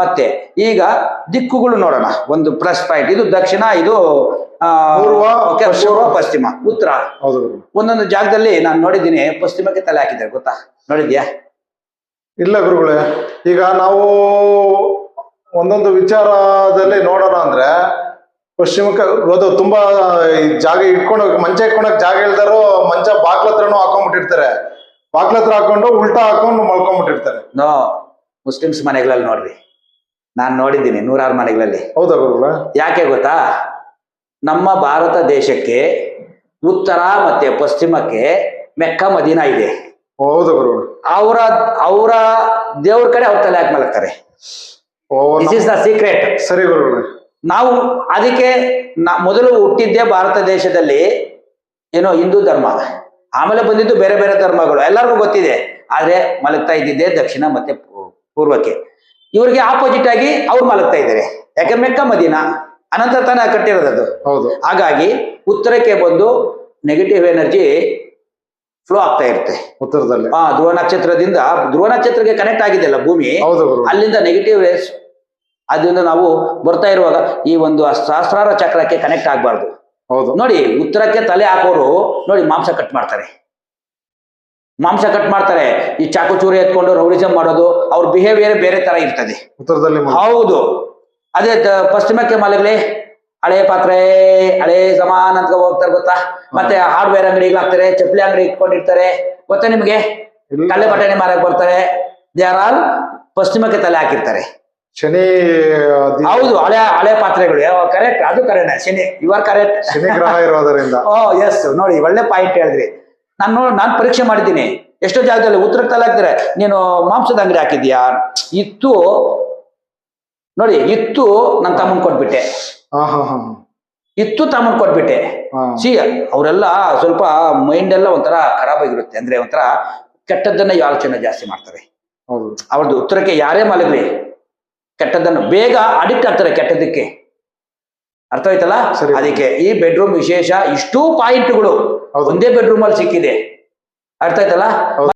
ಮತ್ತೆ ಈಗ ದಿಕ್ಕುಗಳು ನೋಡೋಣ. ಒಂದು ಪ್ಲಸ್ ಪಾಯಿಂಟ್ ಇದು ದಕ್ಷಿಣ ಇದು ಪೂರ್ವ, ಓಕೆ, ಪಶ್ಚಿಮ. ಪೂರ್ವ ಪಶ್ಚಿಮ. ಉತ್ತರ. ಹೌದು ಒಂದೊಂದು ಜಾಗದಲ್ಲಿ ನಾನು ನೋಡಿದ್ದೀನಿ ಪಶ್ಚಿಮಕ್ಕೆ ತಲೆ ಹಾಕಿದ್ದಾರೆ ಗೊತ್ತಾ? ನೋಡಿದ್ಯಾ? ಇಲ್ಲ ಗುರುಗಳೇ ಈಗ ನಾವು ಒಂದೊಂದು ವಿಚಾರದಲ್ಲಿ ನೋಡೋಣ ಅಂದ್ರೆ ಪಶ್ಚಿಮಕ್ಕೆ ಅದು ತುಂಬಾ ಜಾಗ ಇಟ್ಕೊಂಡು ಮಂಚ ಇಟ್ಕೊಳಕ್ ಜಾಗ ಇಲ್ದಾರೋ ಮಂಚ ಬಾಗ್ಲ ಹತ್ರನೂ ಹಾಕೊಂಡ್ಬಿಟ್ಟಿರ್ತಾರೆ. ಬಾಗ್ಲತ್ರ ಹಾಕೊಂಡು ಉಲ್ಟಾ ಹಾಕೊಂಡು ಮಲ್ಕೊಂಡ್ಬಿಟ್ಟಿರ್ತಾರೆ. ಮುಸ್ಲಿಮ್ಸ್ ಮನೆಗಳಲ್ಲಿ ನೋಡ್ರಿ. ನಾನು ನೋಡಿದ್ದೀನಿ ನೂರಾರು ಮನೆಗಳಲ್ಲಿ. ಹೌದಾ ಗುರುಗಳೇ? ಯಾಕೆ ಗೊತ್ತಾ? ನಮ್ಮ ಭಾರತ ದೇಶಕ್ಕೆ ಉತ್ತರ ಮತ್ತೆ ಪಶ್ಚಿಮಕ್ಕೆ ಮೆಕ್ಕ ಮದೀನ ಇದೆ. ಹೌದು ಅವರ ಅವರ ದೇವ್ರ ಕಡೆ ಅವ್ರ ತಲೆ ಹಾಕಿ ಮಲಗ್ತಾರೆ. ದಿಸ್ ಇಸ್ ದ ಸೀಕ್ರೆಟ್ ಸರಿ ಗುರು ನಾವು ಅದಕ್ಕೆ ಮೊದಲು ಹುಟ್ಟಿದ್ದೇ ಭಾರತ ದೇಶದಲ್ಲಿ ಏನೋ ಹಿಂದೂ ಧರ್ಮ. ಆಮೇಲೆ ಬಂದಿದ್ದು ಬೇರೆ ಬೇರೆ ಧರ್ಮಗಳು. ಎಲ್ಲರಿಗೂ ಗೊತ್ತಿದೆ. ಆದ್ರೆ ಮಲಗ್ತಾ ಇದ್ದಿದ್ದೆ ದಕ್ಷಿಣ ಮತ್ತೆ ಪೂರ್ವಕ್ಕೆ. ಇವ್ರಿಗೆ ಆಪೋಸಿಟ್ ಆಗಿ ಅವ್ರು ಮಲಗ್ತಾ ಇದ್ದಾರೆ. ಯಾಕೆ ಮೆಕ್ಕ ಮದಿನ ಅನಂತರ ತಾನ ಕಟ್ಟಿರೋದದು ಹೌದು. ಹಾಗಾಗಿ ಉತ್ತರಕ್ಕೆ ಬಂದು ನೆಗೆಟಿವ್ ಎನರ್ಜಿ ಫ್ಲೋ ಆಗ್ತಾ ಇರುತ್ತೆ. ಉತ್ತರದಲ್ಲಿ. ಆ ಧ್ರುವ ನಕ್ಷತ್ರದಿಂದ ಧ್ರುವ ನಕ್ಷತ್ರಕ್ಕೆ ಕನೆಕ್ಟ್ ಆಗಿದೆಯಲ್ಲ ಭೂಮಿ? ಅಲ್ಲಿಂದ ನೆಗೆಟಿವ್ ರೇಸ್ ಅದರಿಂದ ನಾವು ಬರ್ತಾ ಇರುವಾಗ ಈ ಒಂದು ಸಹಸ್ರಾರ ಚಕ್ರಕ್ಕೆ ಕನೆಕ್ಟ್ ಆಗಬಾರ್ದು. ಹೌದು. ನೋಡಿ ಉತ್ತರಕ್ಕೆ ತಲೆ ಹಾಕೋರು ನೋಡಿ ಮಾಂಸ ಕಟ್ ಮಾಡ್ತಾರೆ. ಮಾಂಸ ಕಟ್ ಮಾಡ್ತಾರೆ. ಈ ಚಾಕು ಚೂರಿ ಎತ್ಕೊಂಡು ರೌಡಿಸಂ ಮಾಡೋದು ಅವ್ರ ಬಿಹೇವಿಯರ್ ಬೇರೆ ತರ ಇರ್ತದೆ. ಉತ್ತರದಲ್ಲಿ ಹೌದು. ಅದೇ ಪಶ್ಚಿಮಕ್ಕೆ ಮಲಗಲಿ ಹಳೆ ಪಾತ್ರೆ ಹಳೆ ಸಮಾನ ಅಂತ ಹೋಗ್ತಾರೆ ಗೊತ್ತಾ? ಮತ್ತೆ ಹಾರ್ಡ್ವೇರ್ ಅಂಗಡಿಗೆ ಹಾಕ್ತಾರೆ ಚಪ್ಪಲಿ ಅಂಗಡಿ ಇಟ್ಕೊಂಡಿರ್ತಾರೆ. ಗೊತ್ತಾ ನಿಮ್ಗೆ. ಕಳ್ಳೆ ಬಟಾಣಿ ಮಾರಕ್ ಬರ್ತಾರೆ. ದೇ ಆರ್ ಆಲ್ ಪಶ್ಚಿಮಕ್ಕೆ ತಲೆ ಹಾಕಿರ್ತಾರೆ. ಶನಿ ಹೌದು ಹಳೆ ಹಳೆ ಪಾತ್ರೆಗಳು. ಕರೆಕ್ಟ್ ಅದು correct Shani you are correct Shani ಗ್ರಹ ಇರೋದರಿಂದ. ಓ ಎಸ್ ನೋಡಿ ಒಳ್ಳೆ ಪಾಯಿಂಟ್ ಹೇಳಿದ್ರಿ. ನಾನು ನೋಡ್ ನಾನು ಪರೀಕ್ಷೆ ಮಾಡಿದ್ದೀನಿ. ಎಷ್ಟೋ ಜಾಗದಲ್ಲಿ ಉತ್ತರಕ್ಕೆ ತಲೆ ಹಾಕ್ತಾರೆ ನೀನು ಮಾಂಸದ ಅಂಗಡಿ ಹಾಕಿದ್ಯಾ ಇತ್ತು ನೋಡಿ ಇತ್ತು ನನ್ನ ತಮ್ಮನ್ ಕೊಟ್ಬಿಟ್ಟೆ. ಇತ್ತು ತಮ್ಮನ್ ಕೊಟ್ಬಿಟ್ಟೆ. ಸಿ ಅವರೆಲ್ಲ ಸ್ವಲ್ಪ ಮೈಂಡ್ ಎಲ್ಲ ಒಂಥರ ಖರಾಬ್ ಆಗಿರುತ್ತೆ. ಅಂದ್ರೆ ಒಂಥರ ಕೆಟ್ಟದ್ದನ್ನ ಯೋಚನೆ ಜಾಸ್ತಿ ಮಾಡ್ತಾರೆ. ಅವ್ರದ್ದು ಉತ್ತರಕ್ಕೆ ಯಾರೇ ಮಲಗಲಿ ಕೆಟ್ಟದ್ದನ್ನು ಬೇಗ ಅಡಿಕ್ಟ್ ಆಗ್ತಾರೆ ಕೆಟ್ಟದಕ್ಕೆ ಅರ್ಥ ಆಯ್ತಲ್ಲ. ಅದಕ್ಕೆ ಈ ಬೆಡ್ರೂಮ್ ವಿಶೇಷ ಇಷ್ಟು ಪಾಯಿಂಟ್ಗಳು. ಒಂದೇ ಬೆಡ್ರೂಮ್ ಅಲ್ಲಿ ಸಿಕ್ಕಿದೆ ಅರ್ಥ ಆಯ್ತಲ್ಲ